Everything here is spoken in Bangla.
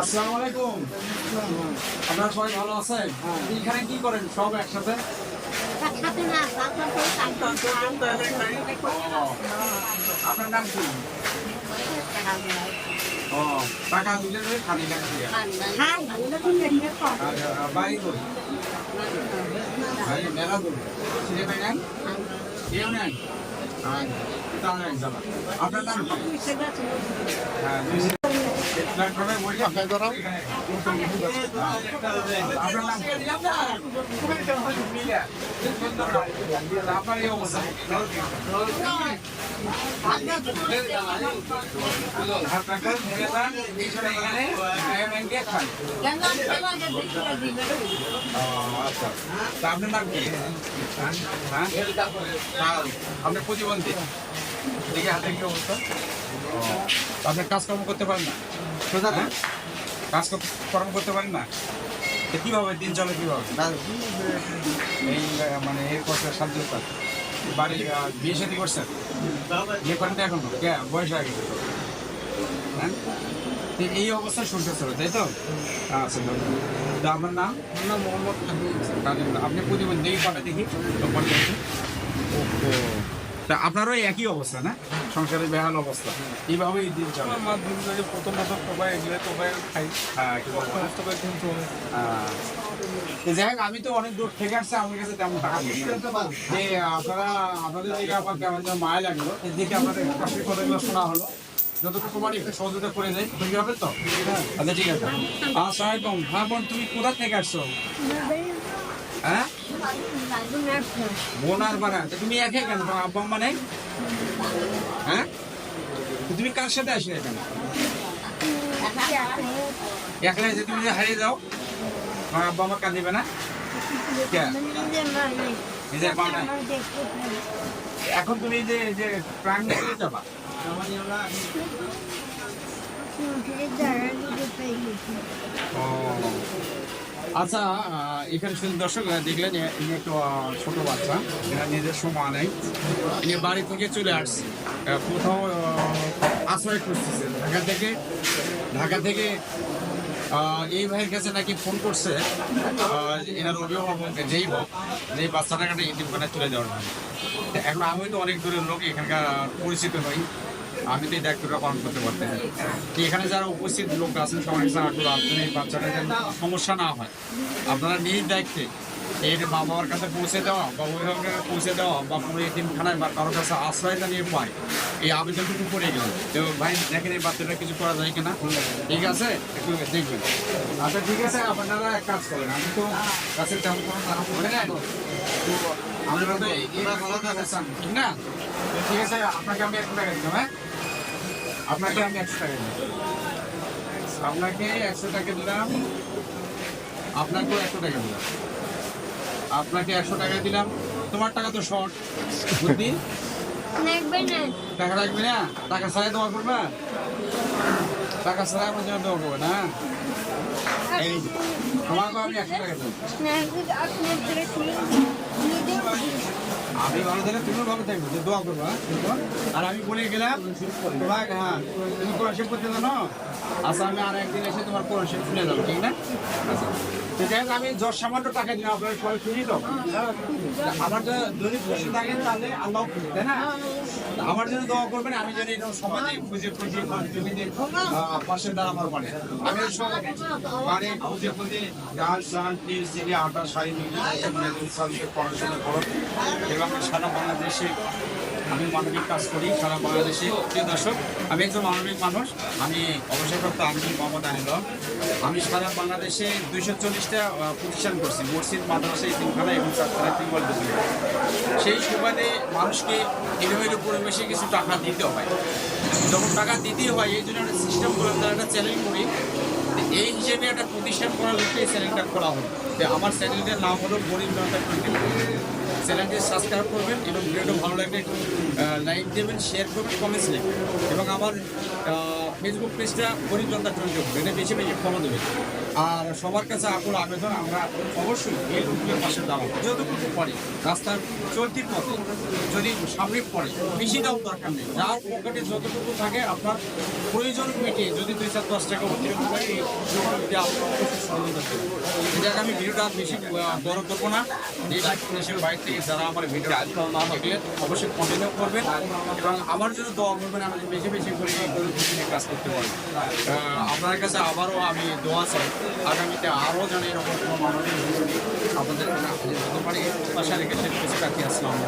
আসসালামু আলাইকুম। আপনারা সবাই ভালো আছেন? এখানে কি করেন? সব একসাথে? আপনার নাম কি? ও টাকা দিলে খালি টাকা হ্যাঁ বাড়ি মেলা নেন? কেউ এক জায়গা। আপনার নাম হ্যাঁ আপনার নাম কি? হ্যাঁ হ্যাঁ আপনি প্রতিবন্ধী। দেখে হাতে কি অবস্থা। আপনি কাজকর্ম করতে পারেন না? কাজ কর- কর্ম করতে পারেন না? তো কীভাবে? দিন চলে কীভাবে? এই মানে এর করতে সাহায্য কর বাড়ি বিয়ে শাদী করছেন? বিয়ে করেন এখন কে? বয়স হয়ে গেছে হ্যাঁ? এই অবস্থায় শুনতেছিল তাই তো? আচ্ছা। তো আপনার নাম? মোহাম্মদ আপনি প্রতিবন্ধী দেখি দেখি। তো। ওহো। তা আপনারও একই অবস্থা না? সংসারের বেহাল অবস্থা। এইভাবেই দিন চলে। আমার দিন ধরে প্রথম প্রথম সবাই এগুলো সবাই খাই। হ্যাঁ হ্যাঁ। যাই হোক আমি তো অনেক দূর থেকে আসছি আমার কাছে তেমন টাকা নেই। যে আপনারা আপনাদের দিকে আমার কেমন যেন মায়া লাগল। এর দিকে আপনাদের কথাগুলো শোনা হলো। যতটুকু পারি একটু সহযোগিতা করে দেয় ঠিক হবে তো? আচ্ছা ঠিক আছে। আসসালামাইকুম হ্যাঁ বোন তুমি কোথা থেকে আসছো? হ্যাঁ? বোনার বাড়া, তো তুমি একে কেন? আব্বা নেই? হ্যাঁ? তুমি কার সাথে আসলে এখানে? একলা এসে তুমি হারিয়ে যাও, তোমার আব্বা আম্মা কাঁদিবে না? এখন তুমি যে যে প্রাণ যাবা? ও। আচ্ছা এখানে শুধু দর্শক দেখলেন ইনি একটু ছোট বাচ্চা এনার নিজের সময় নেই। ইনি বাড়ি থেকে চলে আসছে। কোথাও আশ্রয় খুঁজতেছে। ঢাকা থেকে ঢাকা থেকে এই ভাইয়ের কাছে নাকি ফোন করছে এনার অভিভাবক যেই হোক যে এই বাচ্চাটাকে একটা ইতিম করে তুলে দেওয়ার জন্য। এখন আমি তো অনেক দূরের লোক, এখানকার পরিচিত নই। আমি তো এই দায়িত্বটা পালন করতে পারতেন তো এখানে যারা উপস্থিত লোক আছেন সবাই আপনার এই বাচ্চাটা যেন সমস্যা না হয় আপনারা নিজ দায়িত্বে এই যে মা বাবার কাছে পৌঁছে দেওয়া বা অভিভাবকের কাছে পৌঁছে দেওয়া বা কোনো এতিমখানায় বা কারোর কাছে আশ্রয় নিয়ে পায় এই আবেদনটুকু করে গেল। তো ভাই দেখেন এই বাচ্চাটা কিছু করা যায় কিনা। ঠিক আছে? একটু দেখবেন। আচ্ছা ঠিক আছে আপনারা এক কাজ করেন। আমি তো কাছে তেমন কোনো টাকা পড়ে না তো আমরা এই- এই ঠিক না? ঠিক আছে আপনাকে আমি একশো টাকা দিলাম হ্যাঁ? আপনাকে আমি একশো টাকা দিলাম। আপনাকে একশো টাকা দিলাম আপনাকেও একশো টাকা দিলাম। আপনাকে একশো টাকা দিলাম। তোমার টাকা তো শর্ট বুদ্ধি। টাকা রাখবে না? টাকা ছাড়াই দেওয়া করবে? টাকা ছাড়াই আমার জন্য দেওয়া করবে না? এই আমি ভালো থাকলে তুমিও ভালো থাকবে, যে দোয়া করবা আর আমি বলে গেলাম তোমাকে হ্যাঁ তুমি কোরআন করতে জানো? আচ্ছা আমি আর একদিন এসে তোমার কোরআন শুনে যাব, ঠিক না? আচ্ছা। আমি যত সামান্য টাকা দিলাম, আপনারা সবাই শুনি তো? আমার যদি খুশি থাকেন, তাহলে আল্লাহ খুশি তাই না? আমার জন্য দোয়া করবেন, আমি যেন এরকম সমাজে খুঁজে খুঁজে তুমি পাশে দাঁড়াবার পারে। আমি সব মানে খুঁজে খুঁজে চাল তিল চিনি আটা শাড়ি মিলিয়ে পড়াশোনা করো। এবং সারা বাংলাদেশে আমি মানবিক কাজ করি, সারা বাংলাদেশে। প্রিয় দর্শক, আমি একজন মানবিক মানুষ। আমি অবসরপ্রাপ্ত আমি মোহাম্মদ আনিল আমি সারা বাংলাদেশে দুইশো চল্লিশটা প্রতিষ্ঠান করছি, মসজিদ, মাদ্রাসা তিনখানা এবং চারখানা দোকান সেই সুবাদে মানুষকে এলোমেলো পরিবেশে কিছু টাকা দিতে হয়, যখন টাকা দিতেই হয়, এই জন্য একটা সিস্টেম করলাম তারা একটা চ্যালেঞ্জ করি। এই হিসেবে একটা প্রতিষ্ঠান করার এই চ্যানেলটা খোলা হলো আমার চ্যানেলটার নাম হলো গরিব টোয়েন্টি চ্যানেলটি সাবস্ক্রাইব করবেন এবং ভিডিওটা ভালো লাগলে লাইক দেবেন শেয়ার করবেন কমেন্টস লিখবেন এবং আমার ফেসবুক পেজটা পরিচর্যার জন্য করবেন এটা বেশি বেশি ফলো দেবেন। আর সবার কাছে আকুল আবেদন, আমরা অবশ্যই এই লোকগুলোর পাশে দাঁড়াবো। যতটুকু পারি রাস্তার চলতির পথে যদি সামনে পড়ে বেশি দাম দরকার নেই। যার পকেটে যতটুকু থাকে, আপনার প্রয়োজন মিটিয়ে যদি দুই চার দশ টাকা অতিরিক্ত হয় এই আপনার সহযোগিতা করবেন। এই আমি ভিডিওটা বেশি বড় করব না। দেশের বাইরে থেকে যারা আমার ভিডিও দেখলেন অবশ্যই কন্টিনিউ করবেন এবং আমার জন্য দোয়া করবেন, আমি বেশি বেশি করে কাজ করতে পারি আপনার কাছে আবারও আমি দোয়া চাই, আগামীতে আরও যেন এরকম কোনো মানুষের আপনাদের হতে পারি পাশে রেখে আসসালাম